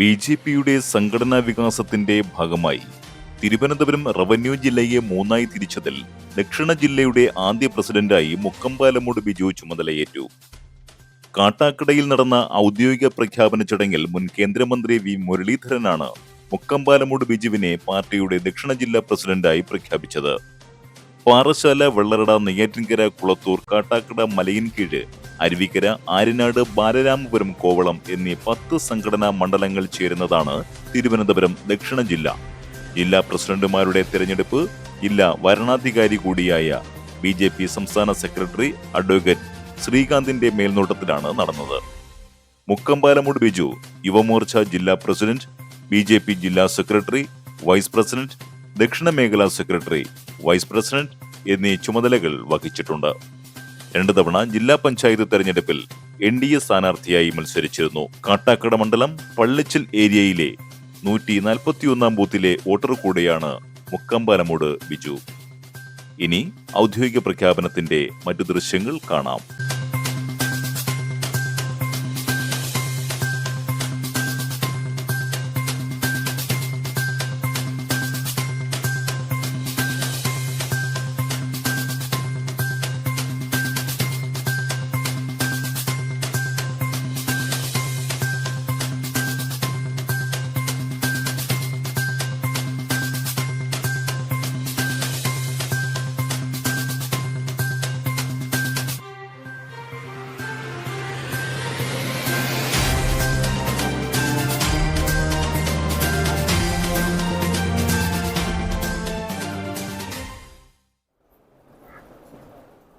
B J പിയുടെ സംഘടനാ വികാസത്തിന്റെ ഭാഗമായി തിരുവനന്തപുരം റവന്യൂ ജില്ലയെ മൂന്നായി തിരിച്ചതിൽ ദക്ഷിണ ജില്ലയുടെ ആദ്യ പ്രസിഡന്റായി മുക്കമ്പാലമൂട് ബിജു ചുമതലയേറ്റു. കാട്ടാക്കടയിൽ നടന്ന ഔദ്യോഗിക പ്രഖ്യാപന ചടങ്ങിൽ മുൻ കേന്ദ്രമന്ത്രി വി മുരളീധരനാണ് മുക്കമ്പാലമൂട് ബിജുവിനെ പാർട്ടിയുടെ ദക്ഷിണ ജില്ലാ പ്രസിഡന്റായി പ്രഖ്യാപിച്ചത്. പാറശാല വെള്ളറട നെയ്യാറ്റിൻകര കുളത്തൂർ കാട്ടാക്കട മലയിൻകീഴ് അരുവിക്കര ആര്യനാട് ബാലരാമപുരം കോവളം എന്നീ പത്ത് സംഘടനാ മണ്ഡലങ്ങൾ ചേരുന്നതാണ് തിരുവനന്തപുരം ദക്ഷിണ ജില്ല. ജില്ലാ പ്രസിഡന്റുമാരുടെ തെരഞ്ഞെടുപ്പ് ജില്ലാ വരണാധികാരി കൂടിയായ ബി ജെ പി സംസ്ഥാന സെക്രട്ടറി അഡ്വക്കേറ്റ് ശ്രീകാന്തിന്റെ മേൽനോട്ടത്തിലാണ് നടന്നത്. മുക്കമ്പാലമൂട് ബിജു യുവമോർച്ച ജില്ലാ പ്രസിഡന്റ് ബി ജില്ലാ സെക്രട്ടറി വൈസ് പ്രസിഡന്റ് ദക്ഷിണ മേഖലാ സെക്രട്ടറി വൈസ് പ്രസിഡന്റ് എന്നീ ചുമതലകൾ വഹിച്ചിട്ടുണ്ട്. രണ്ടു തവണ ജില്ലാ പഞ്ചായത്ത് തെരഞ്ഞെടുപ്പിൽ എൻ ഡി എ സ്ഥാനാർത്ഥിയായി മത്സരിച്ചിരുന്നു. കാട്ടാക്കട മണ്ഡലം പള്ളിച്ചിൽ ഏരിയയിലെ നൂറ്റി നാൽപ്പത്തിയൊന്നാം ബൂത്തിലെ വോട്ടർ കൂടെയാണ് മുക്കമ്പാലമൂട് ബിജു. ഇനി ഔദ്യോഗിക പ്രഖ്യാപനത്തിന്റെ മറ്റു ദൃശ്യങ്ങൾ കാണാം.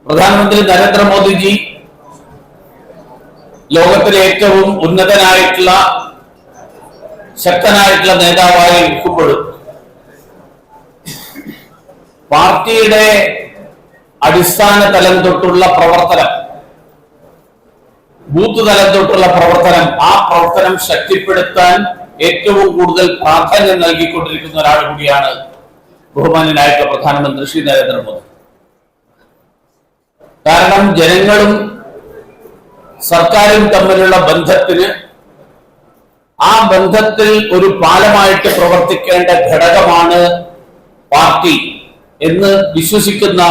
പ്രധാനമന്ത്രി നരേന്ദ്രമോദിജി ലോകത്തിലെ ഏറ്റവും ഉന്നതനായിട്ടുള്ള ശക്തനായിട്ടുള്ള നേതാവായി നിൽക്കുമ്പോഴും പാർട്ടിയുടെ അടിസ്ഥാന തലം തൊട്ടുള്ള പ്രവർത്തനം ബൂത്ത് തലം തൊട്ടുള്ള പ്രവർത്തനം ആ പ്രവർത്തനം ശക്തിപ്പെടുത്താൻ ഏറ്റവും കൂടുതൽ പ്രാധാന്യം നൽകിക്കൊണ്ടിരിക്കുന്ന ഒരാൾ കൂടിയാണ് ബഹുമാനനായിട്ടുള്ള പ്രധാനമന്ത്രി ശ്രീ നരേന്ദ്രമോദി. കാരണം ജനങ്ങളും സർക്കാരും തമ്മിലുള്ള ബന്ധത്തിന് ആ ബന്ധത്തിൽ ഒരു പാലമായിട്ട് പ്രവർത്തിക്കേണ്ട ഘടകമാണ് പാർട്ടി എന്ന് വിശ്വസിക്കുന്ന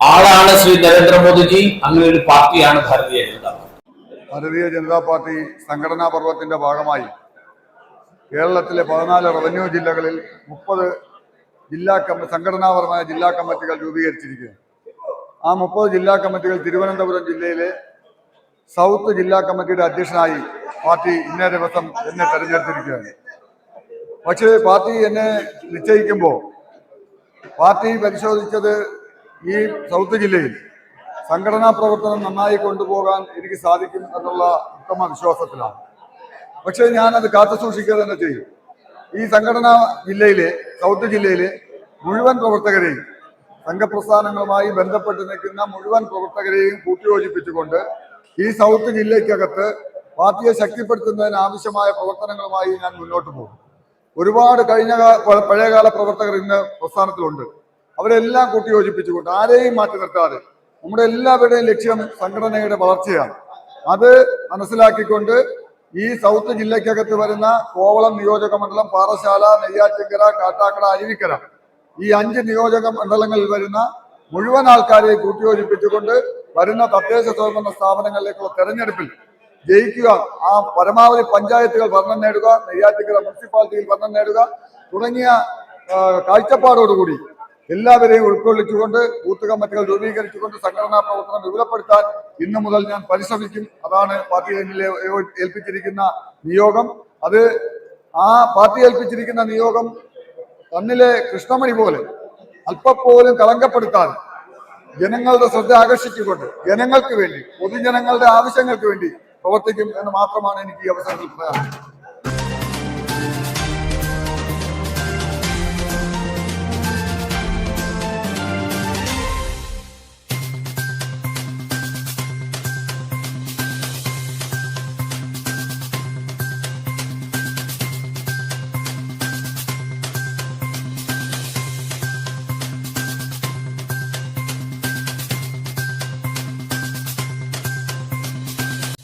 ആളാണ് ശ്രീ നരേന്ദ്രമോദിജി. അങ്ങനെ ഒരു പാർട്ടിയാണ് ഭാരതീയ ജനതാ ഭാരതീയ ജനതാ പാർട്ടി സംഘടനാ പർവത്തിന്റെ ഭാഗമായി കേരളത്തിലെ പതിനാല് റവന്യൂ ജില്ലകളിൽ മുപ്പത് ജില്ലാ കമ്മ സംഘടനാപരമായ ജില്ലാ കമ്മിറ്റികൾ രൂപീകരിച്ചിരിക്കുകയാണ് ആ മുപ്പത് ജില്ലാ കമ്മിറ്റികൾ തിരുവനന്തപുരം ജില്ലയിലെ സൗത്ത് ജില്ലാ കമ്മിറ്റിയുടെ അധ്യക്ഷനായി പാർട്ടി ഇന്നേ ദിവസം എന്നെ തെരഞ്ഞെടുത്തിരിക്കുകയാണ്. പക്ഷേ പാർട്ടി എന്നെ നിശ്ചയിക്കുമ്പോൾ പാർട്ടി പരിശോധിച്ചത് ഈ സൗത്ത് ജില്ലയിൽ സംഘടനാ പ്രവർത്തനം നന്നായി കൊണ്ടുപോകാൻ എനിക്ക് സാധിക്കും എന്നുള്ള ഉത്തമ വിശ്വാസത്തിലാണ്. പക്ഷേ ഞാനത് കാത്തു സൂക്ഷിക്കുക തന്നെ ചെയ്യും. ഈ സംഘടനാ ജില്ലയിലെ സൗത്ത് ജില്ലയിലെ മുഴുവൻ പ്രവർത്തകരെയും സംഘപ്രസ്ഥാനങ്ങളുമായി ബന്ധപ്പെട്ട് നിൽക്കുന്ന മുഴുവൻ പ്രവർത്തകരെയും കൂട്ടിയോജിപ്പിച്ചുകൊണ്ട് ഈ സൗത്ത് ജില്ലയ്ക്കകത്ത് പാർട്ടിയെ ശക്തിപ്പെടുത്തുന്നതിന് ആവശ്യമായ പ്രവർത്തനങ്ങളുമായി ഞാൻ മുന്നോട്ട് പോകും. ഒരുപാട് കഴിഞ്ഞ പഴയകാല പ്രവർത്തകർ ഇന്ന് പ്രസ്ഥാനത്തിലുണ്ട്. അവരെല്ലാം കൂട്ടിയോജിപ്പിച്ചുകൊണ്ട് ആരെയും മാറ്റി നിർത്താതെ നമ്മുടെ എല്ലാവരുടെയും ലക്ഷ്യം സംഘടനയുടെ വളർച്ചയാണ്. അത് മനസ്സിലാക്കിക്കൊണ്ട് ഈ സൗത്ത് ജില്ലയ്ക്കകത്ത് വരുന്ന കോവളം നിയോജക മണ്ഡലം പാറശാല നെയ്യാറ്റിങ്കര കാട്ടാക്കട അരുവിക്കര ഈ അഞ്ച് നിയോജക മണ്ഡലങ്ങളിൽ വരുന്ന മുഴുവൻ ആൾക്കാരെയും കൂട്ടിയോജിപ്പിച്ചുകൊണ്ട് വരുന്ന തദ്ദേശ സ്വയംഭരണ സ്ഥാപനങ്ങളിലേക്കുള്ള തെരഞ്ഞെടുപ്പിൽ ജയിക്കുക ആ പരമാവധി പഞ്ചായത്തുകൾ ഭരണം നേടുക നെയ്യാറ്റിക്കര മുനിസിപ്പാലിറ്റിയിൽ ഭരണം നേടുക തുടങ്ങിയ കാഴ്ചപ്പാടോടുകൂടി എല്ലാവരെയും ഉൾക്കൊള്ളിച്ചുകൊണ്ട് ബൂത്ത് കമ്മിറ്റികൾ രൂപീകരിച്ചുകൊണ്ട് സംഘടനാ പ്രവർത്തനം വിപുലപ്പെടുത്താൻ ഇന്നു മുതൽ ഞാൻ പരിശ്രമിക്കും. അതാണ് പാർട്ടി എന്നിലെ ഏൽപ്പിച്ചിരിക്കുന്ന നിയോഗം. അത് ആ പാർട്ടി ഏൽപ്പിച്ചിരിക്കുന്ന നിയോഗം കണ്ണിലെ കൃഷ്ണമണി പോലെ അല്പപ്പോലും കളങ്കപ്പെടുത്താതെ ജനങ്ങളുടെ ശ്രദ്ധ ആകർഷിച്ചുകൊണ്ട് ജനങ്ങൾക്ക് വേണ്ടി പൊതുജനങ്ങളുടെ ആവശ്യങ്ങൾക്ക് വേണ്ടി പ്രവർത്തിക്കും എന്ന് മാത്രമാണ് എനിക്ക് ഈ അവസരത്തിൽ പറയാൻ